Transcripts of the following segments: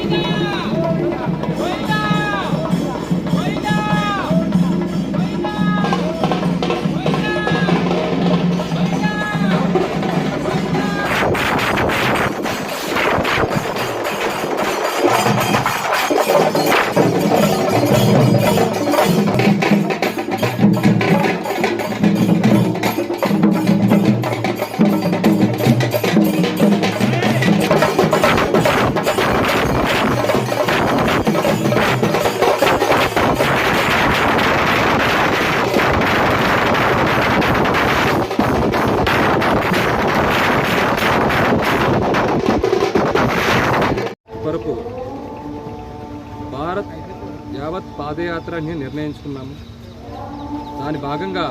America! కొరకు భారత్ యావత్ పాదయాత్ర అని నిర్ణయించుకున్నాము. దాని భాగంగా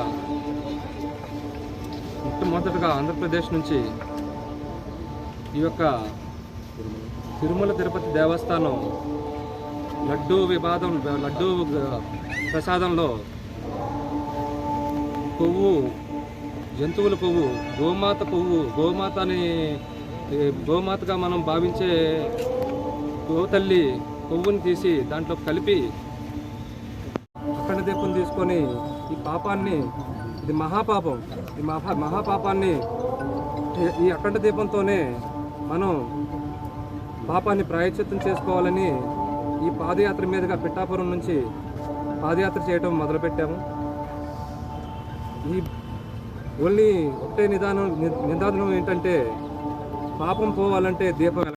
మొట్టమొదటగా ఆంధ్రప్రదేశ్ నుంచి ఈ యొక్క తిరుమల తిరుపతి దేవస్థానం లడ్డూ వివాదం లడ్డూ ప్రసాదంలో కొవ్వు జంతువుల కొవ్వు గోమాత కొవ్వు గోమాతని గోమాతగా మనం భావించే గోతల్లి కొవ్వుని తీసి దాంట్లో కలిపి అక్కడ దీపం తీసుకొని ఈ పాపాన్ని ఇది మహాపాపం ఈ మహా మహాపాపాన్ని ఈ- అఖండ దీపంతోనే మనం పాపాన్ని ప్రాయశ్చిత్తం చేసుకోవాలని ఈ పాదయాత్ర మీదుగా పిట్టాపురం నుంచి పాదయాత్ర చేయడం మొదలుపెట్టాము. ఈ ఓన్లీ ఒకటే నిదానం నిదానం ఏంటంటే పాపం పోవాలంటే దీపం